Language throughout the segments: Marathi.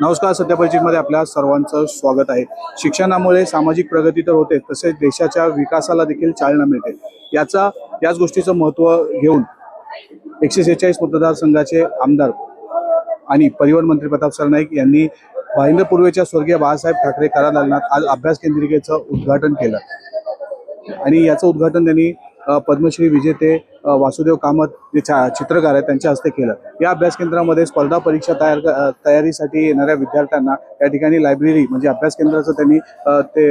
नमस्कार सत्यापरिचितमध्ये आपल्या सर्वांचं स्वागत आहे. शिक्षणामुळे सामाजिक प्रगती तर होते तसेच देशाच्या विकासाला देखील चालना मिळते. याचा याच गोष्टीचं महत्त्व घेऊन एकशे सेहेचाळीस मतदारसंघाचे आमदार आणि परिवहन मंत्री प्रताप सरनाईक यांनी भाईंद्र पूर्वेच्या स्वर्गीय बाळासाहेब ठाकरे करादालनात आज अभ्यास केंद्रिकेचं उद्घाटन केलं. आणि याचं उद्घाटन त्यांनी पद्मश्री विजेते वासुदेव कामत जे छा चित्रकार आहेत त्यांच्या हस्ते केलं. या अभ्यास केंद्रामध्ये स्पर्धा परीक्षा तयार तयारीसाठी येणाऱ्या विद्यार्थ्यांना या ठिकाणी लायब्ररी म्हणजे अभ्यास केंद्राचं त्यांनी ते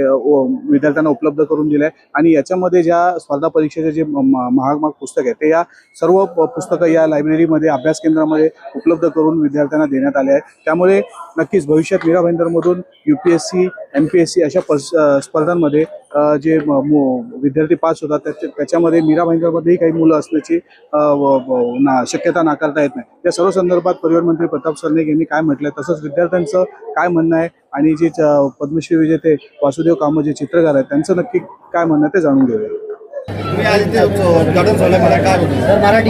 विद्यार्थ्यांना उपलब्ध करून दिलं आहे आणि याच्यामध्ये ज्या स्पर्धा परीक्षेचे जे महाग महाग पुस्तक आहे ते या सर्व पुस्तकं या लायब्ररीमध्ये अभ्यास केंद्रामध्ये उपलब्ध करून विद्यार्थ्यांना देण्यात आले आहे त्यामुळे नक्कीच भविष्यात Mira भाईंदरमधून U P S C M P S C अशा स्पर्धांमध्ये जे विद्यार्थी पास होतात त्याच्यामध्ये मीरा भाईंदरमध्येही काही मुलं असण्याची ना शक्यता नाकारता येत नाही. या सर्व संदर्भात परिवहन मंत्री प्रताप सरनाईक यांनी काय म्हटलंय तसंच विद्यार्थ्यांचं काय म्हणणं आहे आणि जे च- पद्मश्री विजेते वासुदेव कामत जे चित्रकार आहेत त्यांचं नक्की काय म्हणणं आहे ते जाणून घेऊया.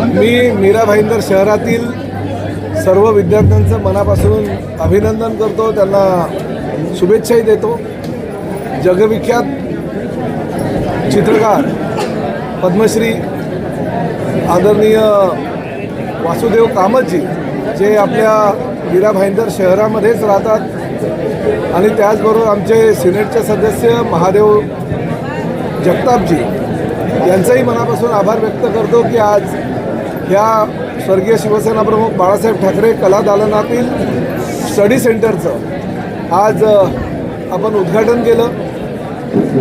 मी मीरा भाईंदर शहरातील सर्व विद्यार्थ्यांचं मनापासून अभिनंदन करतो त्यांना शुभेच्छाही देतो. जगविख्यात चित्रकार पद्मश्री आदरणीय वासुदेव कामतजी जे आपल्या मीरा भाईंदर शहरामध्येच राहतात आणि त्याचबरोबर आमचे सिनेटचे सदस्य महादेव जगतापजी यांचाही मनापासून आभार व्यक्त करतो की आज ह्या स्वर्गीय शिवसेना प्रमुख बाळासाहेब ठाकरे कला दालनातील स्टडी सेंटरचं आज आपण उद्घाटन केलं.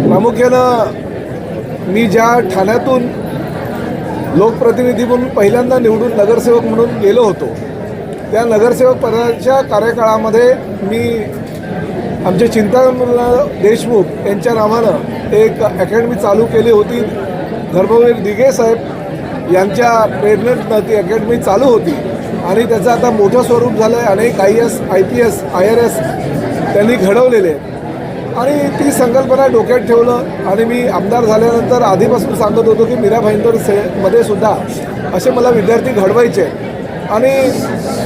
प्रामुख्यानं मी ज्या ठाण्यातून लोकप्रतिनिधी म्हणून पहिल्यांदा निवडून नगरसेवक म्हणून गेलो होतो. त्या नगरसेवक पदाच्या कार्यकाळामध्ये मी आमचे चिंतामण देशमुख यांच्या नावानं एक अकॅडमी चालू केली होती. धर्मवीर दिघे साहेब यांच्या प्रेरणेतनं ती अकॅडमी चालू होती आणि त्याचं आता मोठं स्वरूप झालं आहे अनेक I S I P S I R S त्यांनी घडवलेले. आहेत. आणि ती संकल्पना डोक्यात ठेवलं आणि मी आमदार झाल्यानंतर आधीपासून सांगत होतो की मीरा भाईंदर से मध्ये सुद्धा असे मला विद्यार्थी घडवायचे. आणि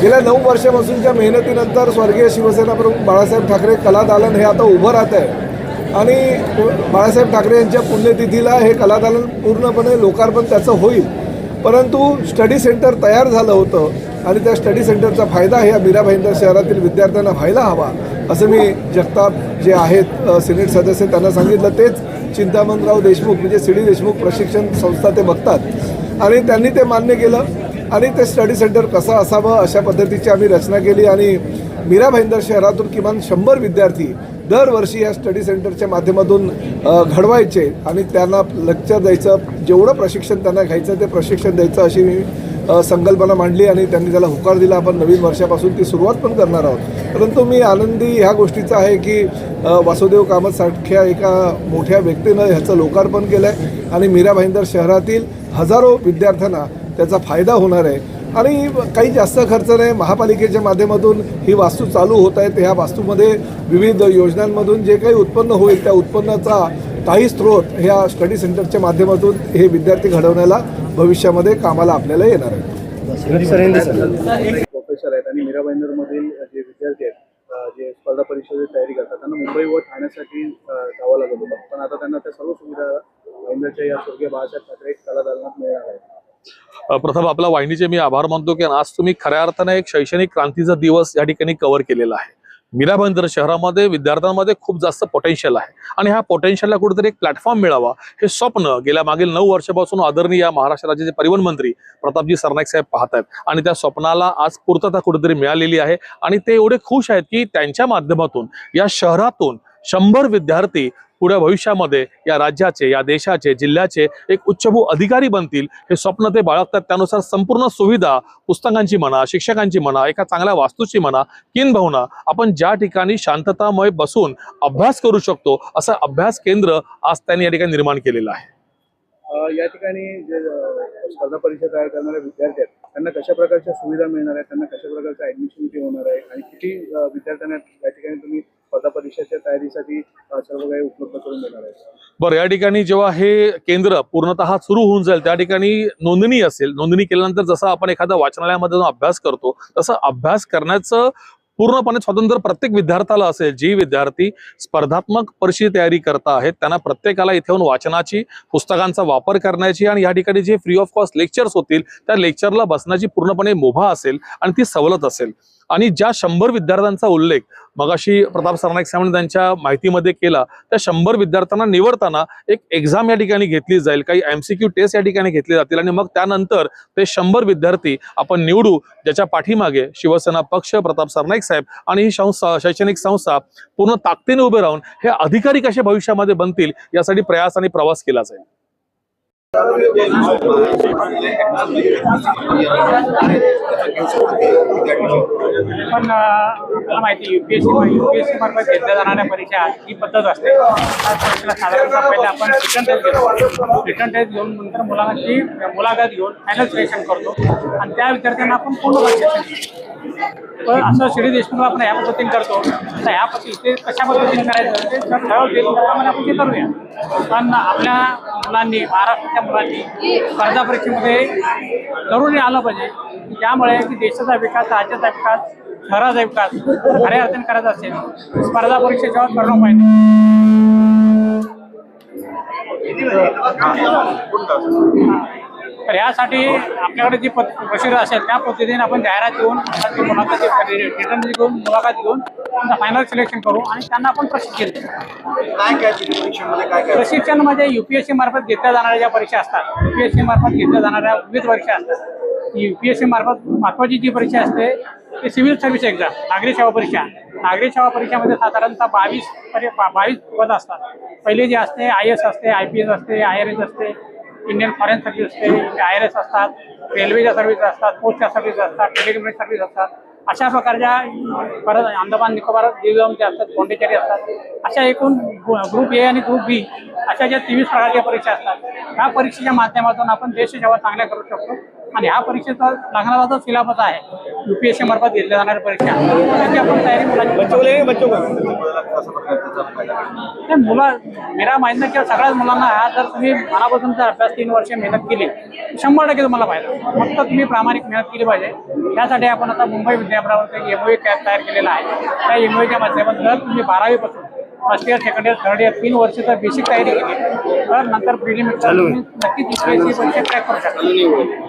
गेल्या नऊ वर्षापासूनच्या मेहनतीनंतर स्वर्गीय शिवसेना प्रमुख बाळासाहेब ठाकरे कला दालन हे आता उभं राहत आहे. आणि बाळासाहेब ठाकरे यांच्या पुण्यतिथीला हे कला दालन पूर्णपणे लोकार्पण त्याचं होईल. परंतु स्टडी सेंटर तयार झालं होतं. आणि त्या स्टडी सेंटरचा फायदा ह्या मीरा भाईंदर शहरातील विद्यार्थ्यांना व्हायला हवा असं मी जगताप जे आहेत सिनेट सदस्य त्यांना सांगितलं. तेच चिंतामणराव देशमुख म्हणजे सी डी देशमुख प्रशिक्षण संस्था ते बघतात. आणि त्यांनी ते मान्य केलं. आणि ते स्टडी सेंटर कसं असावं अशा पद्धतीची आम्ही रचना केली आणि मीरा भाईंदर शहरातून किमान शंभर विद्यार्थी दरवर्षी या स्टडी सेंटरच्या माध्यमातून घडवायचे आणि त्यांना लेक्चर द्यायचं जेवढं प्रशिक्षण त्यांना घ्यायचं ते प्रशिक्षण द्यायचं अशी मी संकल्पना मांडली आणि त्यांनी त्याला होकार दिला. आपण नवीन वर्षापासून ती सुरुवात पण करणार आहोत. परंतु मी आनंदी ह्या गोष्टीचा आहे की वासुदेव कामतसारख्या एका मोठ्या व्यक्तीनं ह्याचं लोकार्पण केलं आहे आणि मीरा भाईंदर शहरातील हजारो विद्यार्थ्यांना त्याचा फायदा होणार आहे. आणि काही जास्त खर्च नाही महापालिकेच्या माध्यमातून ही वास्तू चालू होत आहे ह्या वास्तूमध्ये विविध योजनांमधून जे काही उत्पन्न होईल त्या उत्पन्नाचा काही स्रोत ह्या स्टडी सेंटरच्या माध्यमातून हे विद्यार्थी घडवण्याला भविष्यामध्ये कामाला आपल्याला येणार आहे प्रोफेसर आहेत आणि मीरा भाईंदरमधील जे विद्यार्थी आहेत जे स्पर्धा परीक्षेची तयारी करतात त्यांना मुंबई व ठाण्यासाठी जावं लागत होतं. पण आता त्यांना त्या सर्व सुविधा भाईंदरच्या या स्वर्गीय बाळासाहेब ठाकरे कला दालनात मिळणार आहेत. अ, प्रथम आपला वाहिनीचे मी आभार मानतो की आज तुम्ही खऱ्या अर्थाने एक शैक्षणिक क्रांतीचा दिवस या ठिकाणी कव्हर केलेला आहे. मीरा भाईंदर शहरामध्ये विद्यार्थ्यांमध्ये खूप जास्त पोटेन्शियल आहे. आणि ह्या पोटेन्शियलला कुठेतरी एक प्लॅटफॉर्म मिळावा हे स्वप्न गेल्या मागील नऊ वर्षापासून आदरणीय महाराष्ट्र राज्याचे परिवहन मंत्री प्रतापजी सरनाईक साहेब पाहत आहेत. आणि त्या स्वप्नाला आज पूर्तता कुठेतरी मिळालेली आहे. आणि ते एवढे खुश आहेत की त्यांच्या माध्यमातून या शहरातून शंभर विद्यार्थी पुढे भविष्यामध्ये या राज्याचे या देशाचे जिल्ह्याचे एक उच्चभू अधिकारी बनतील हे स्वप्न ते बाळगतात. त्यानुसार संपूर्ण सुविधा पुस्तकांची म्हणा शिक्षकांची म्हणा एका चांगल्या वास्तूची म्हणा किनभावना आपण ज्या ठिकाणी शांततामय बसून अभ्यास करू शकतो असं अभ्यास केंद्र आज त्यांनी या ठिकाणी निर्माण केलेलं आहे. या ठिकाणी जे स्पर्धा परीक्षा तयार करणारे विद्यार्थी आहेत त्यांना कशा प्रकारच्या सुविधा मिळणार आहेत त्यांना कशा प्रकारचं ऍडमिशन होणार आहे आणि किती विद्यार्थ्यांना या ठिकाणी तुम्ही स्पर्धा परीक्षेच्या तयारीसाठी सर्व काही उपलब्ध करून देणार आहे बरं या ठिकाणी जेव्हा हे केंद्र पूर्णतः सुरू होऊन जाईल त्या ठिकाणी नोंदणी असेल नोंदणी केल्यानंतर जसं आपण एखाद्या वाचनालयामध्ये जाऊन अभ्यास करतो तसं अभ्यास करण्याचं पूर्णपणे स्वतंत्र प्रत्येक विद्यार्थ्याला असेल जी विद्यार्थी स्पर्धात्मक परीक्षेची तयारी करता आहेत त्यांना प्रत्येकाला इथे येऊन वाचनाची पुस्तकांचा वापर करण्याची आणि या ठिकाणी जे फ्री ऑफ कॉस्ट लेक्चर्स होतील त्या लेक्चरला बसण्याची पूर्णपणे मुभा असेल आणि ती सवलत असेल. आणि ज्या शंभर विद्यार्थ्यांचा उल्लेख मगाशी प्रताप सरनाईक साहेबांनी त्यांच्या माहितीमध्ये केला त्या शंभर विद्यार्थ्यांना निवडताना एक एक्झाम या ठिकाणी घेतली जाईल काही एमसीक्यू टेस्ट या ठिकाणी घेतली जातील आणि मग त्यानंतर ते शंभर विद्यार्थी आपण निवडू ज्याच्या पाठीमागे शिवसेना पक्ष प्रताप सरनाईक साहेब आणि ही संस्था शैक्षणिक संस्था पूर्ण ताकदीने उभे राहून हे अधिकारी कसे भविष्यामध्ये बनतील यासाठी प्रयास आणि प्रवास केला जाईल. पण अं, मला माहिती युपीएससी युपीएससी मार्फत घेतल्या जाणाऱ्या परीक्षा ही पद्धत असते. त्या परीक्षेला साधारणतः पहिले आपण रिटर्न टेस्ट घेतो. रिटर्न टेस्ट घेऊन नंतर मुलांची मुलाखत घेऊन फायनल सिलेक्शन करतो. आणि त्या विद्यार्थ्यांना आपण पूर्ण परीक्षा पण असं श्री देशमुख आपण ह्या पद्धतीने करतो. तर ह्या पद्धती कशा पद्धतीने करायचं? ते त्याप्रमाणे आपण ते करूया. पण आपल्या मुलांनी महाराष्ट्राच्या स्पर्धा परीक्षेमध्ये जरुरी आलं पाहिजे. त्यामुळे की देशाचा विकास राज्याचा विकास शहराचा विकास खऱ्या अर्थाने करायचा असेल. स्पर्धा परीक्षेच्या करणं पाहिजे. तर यासाठी आपल्याकडे जी पद प्रोसिजर असेल त्या पद्धतीने आपण जाहिरात देऊन मुलाखत रिटर्न घेऊन मुलाखत घेऊन त्यांचं फायनल सिलेक्शन करू आणि त्यांना आपण प्रशिक्षण देऊ. प्रशिक्षण म्हणजे युपीएससी मार्फत घेतल्या जाणाऱ्या ज्या परीक्षा असतात युपीएससी मार्फत घेतल्या जाणाऱ्या विविध परीक्षा असतात. युपीएससी मार्फत महत्वाची जी परीक्षा असते ती सिव्हिल सर्व्हिस एक्झाम नागरी सेवा परीक्षा. नागरी सेवा परीक्षामध्ये साधारणतः बावीस बावीस पद असतात. पहिले जे असते आय एस असते आय पी एस असते आय आर एस असते इंडियन फॉरेन सर्व्हिस असते आय आर एस असतात रेल्वेच्या सर्व्हिस असतात पोस्टच्या सर्व्हिस असतात टेलिकम्युनिक सर्व्हिस असतात. अशा प्रकारच्या परत अंदमान निकोबार जे असतात पोंडेचेरी असतात. अशा एकूण ग्रुप ए आणि ग्रुप बी अशा ज्या तेवीस प्रकारच्या परीक्षा असतात ह्या परीक्षेच्या माध्यमातून आपण देश सेवा चांगल्या करू शकतो. आणि ह्या परीक्षेचा लागणारा जो सिलेबस आहे युपीएससी मार्फत घेतल्या जाणाऱ्या परीक्षा त्याची आपण तयारी मुलांची मुलं मेरा माहिती नाही किंवा सगळ्याच मुलांना हा जर तुम्ही मनापासून जर अभ्यास तीन वर्ष मेहनत केली शंभर टक्के तुम्हाला फायदा फक्त तुम्ही प्रामाणिक मेहनत केली पाहिजे. त्यासाठी आपण आता मुंबई विद्यापीठावर एक एमओए कॅप तयार केलेला आहे. त्या एमओएच्या माध्यमातून जर तुम्ही बारावीपासून first year second year third year तीन वर्ष जर बेसिक तयारी केली तर नंतर प्रिलिमिनरी नक्कीच परीक्षा क्रॅक करू शकता.